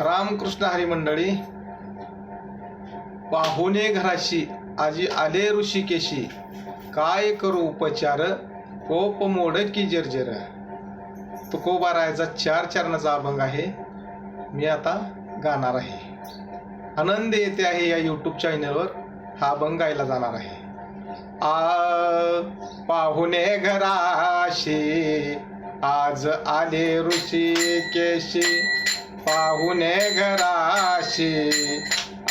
रामकृष्ण हरी मंडळी पाहुणे घराशी आजी आले ऋषिकेशी. काय करू उपचार? कोप मोड की जर्जर? तुकोबा रायाचा चार चरणाचा अभंग आहे. मी आता गाणार आहे. आनंद येते आहे या यूट्यूब चॅनलवर हा अभंग गायला जाणार आहे. आ पाहुणे घराशी आज आले ऋषिकेशी. पाहुणे घराशी.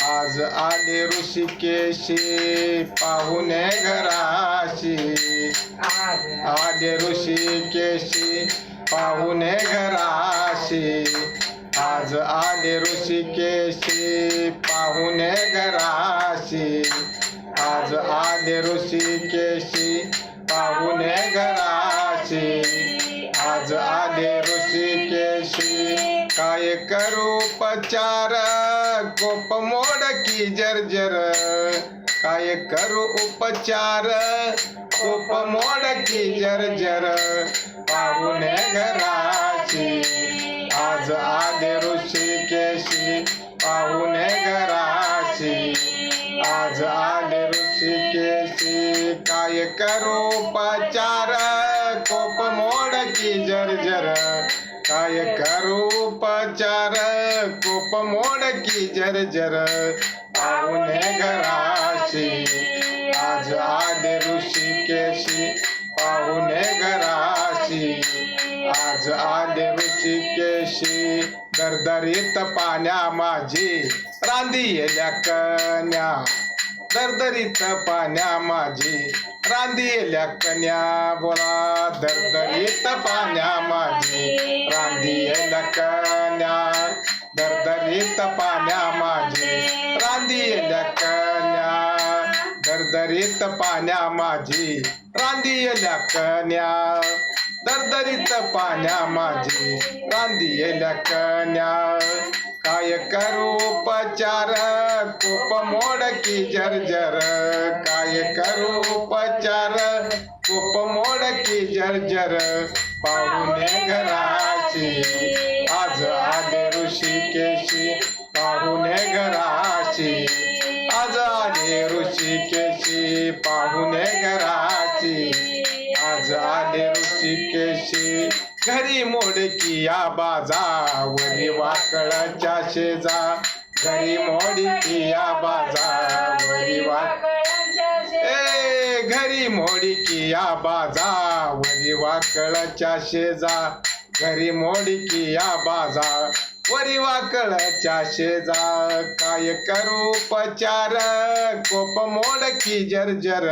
आज आले ऋषिकेशी. पाहुणे घराशी. आले ऋषिकेशी. पाहुणे घराशी. आज आले ऋषिकेशी. पाहुणे घराशी. आज आले ऋषिकेशी. पाहुणे घराशी. आज आले ऋषिकेशी. काय करू उपचार? कोप मोडकी जर्जर. काय करू उपचार? कोप मोडकी जर्जर. पाहुणे घराशी आज आले ऋषिकेशी. पाहुणे घराशी आज आले ऋषिकेशी. काय करू उपचार? कोप मोडकी जर्जर. काय करूपचार कोप मोड की जर पाहुणे घराशी आज आले ऋषिकेशी. पाहुणे घराशी आज आले ऋषिकेशी. दरदरीत पाण्या माझी रांदी येल्या कन्या. दरदरीत पाण्या माझी रांदी येल्या कन्या बोला दरदरीत पाण्या माझी रांदी येल्या कन्या दरदरीत पाण्या माझी रांदी येल्या कन्या दरदरीत पाण्या माझी रांदी येल्या कन्या दरदरीत पाण्या माझी रांदी कन्या काय करूपचार उपचार? कोप मोड जर्जर काय करूपचार कोप मोड जर्जर पाहुणे घराशी आज आले ऋषिकेशी. पाहुणे घराशी आज आले ऋषिकेशी. पाहुणे घराशी आज आले ऋषिकेशी. घरी मोडकी या बाजावरी वाकळाच्या शेजा. घरी मोडकी या बाजावरी वाक ए घरी मोडकी या बाजावरी वाकळाच्या शेजा. घरी मोडकी या बाजा वरी वाकळाच्या शेजा. काय करू पचार कोप मोडकी जर्जर.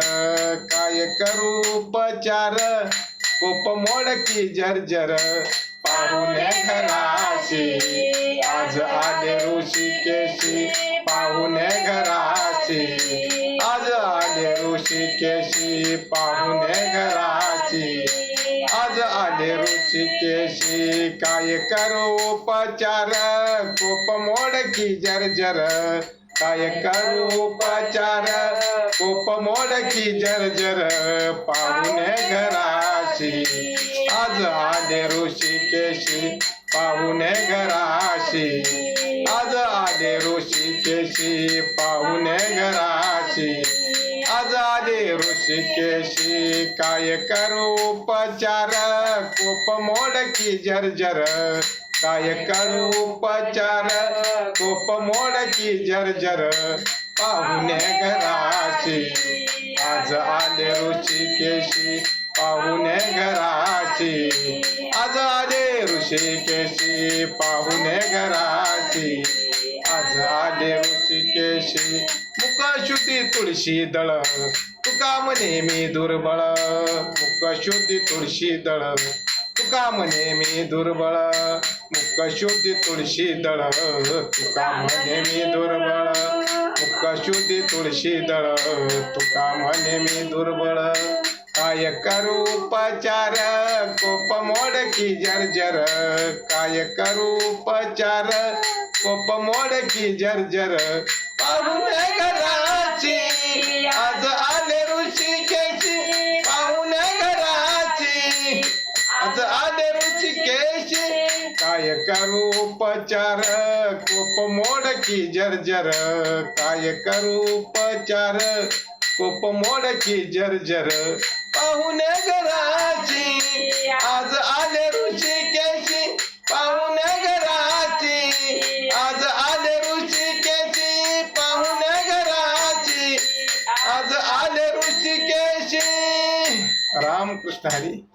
काय करू पचार कोप मोडकी जर्जर पाहुणे घराशी आज आले ऋषिकेशी पाहुणे घराशी. आज आले ऋषिकेशी पाहुणे घराशी. आज आले ऋषिकेशी काय करू उपचार? कोप मोडकी जर्जर काय करू उपचार? मोडकी जर्जर पाहुणे घराशी. आज आले ऋषिकेशी. पाहुणे घराशी. आज आले ऋषिकेशी. पाहुणे घराशी. आज आले ऋषिकेशी. काय करू उपचार? कोप मोडकी जर्जर काय करू उपचार? कोप मोडकी जर्जर पाहुणे घराची आज आले ऋषिकेशी पाहुणे घराची. आज आले ऋषिकेशी पाहुणे घराची. आज आले ऋषिकेशी केशी शुद्धी तुळशी दळ तुका म्हणे मी दुर्बळ. मुख शुद्धी तुळशी दळ तुका म्हणे मी दुर्बळ. मुख शुद्धी तुळशी दळ तुका म्हणे मी दुर्बळ. मुख तुळशी दळ तुका म्हणे मी दुर्बळ? काय करू उपचार कोप मोड की जर्जर? काय करू उपचार कोप मोड की जर्जर? पाहुणे घराची आज आले ऋषिकेशी. पाहुणे घराची आज आले ऋषिकेशी. काय करू उपचार? कोप मोडकी जर्जर. काय करू उपचार? कोप मोडकी जर्जर. पाहुणे घराची आज आले ऋषी केशी पाहुणे घराची आज आले ऋषी केशी पाहुणे घराची आज आले ऋषिकेशी. रामकृष्ण हरी.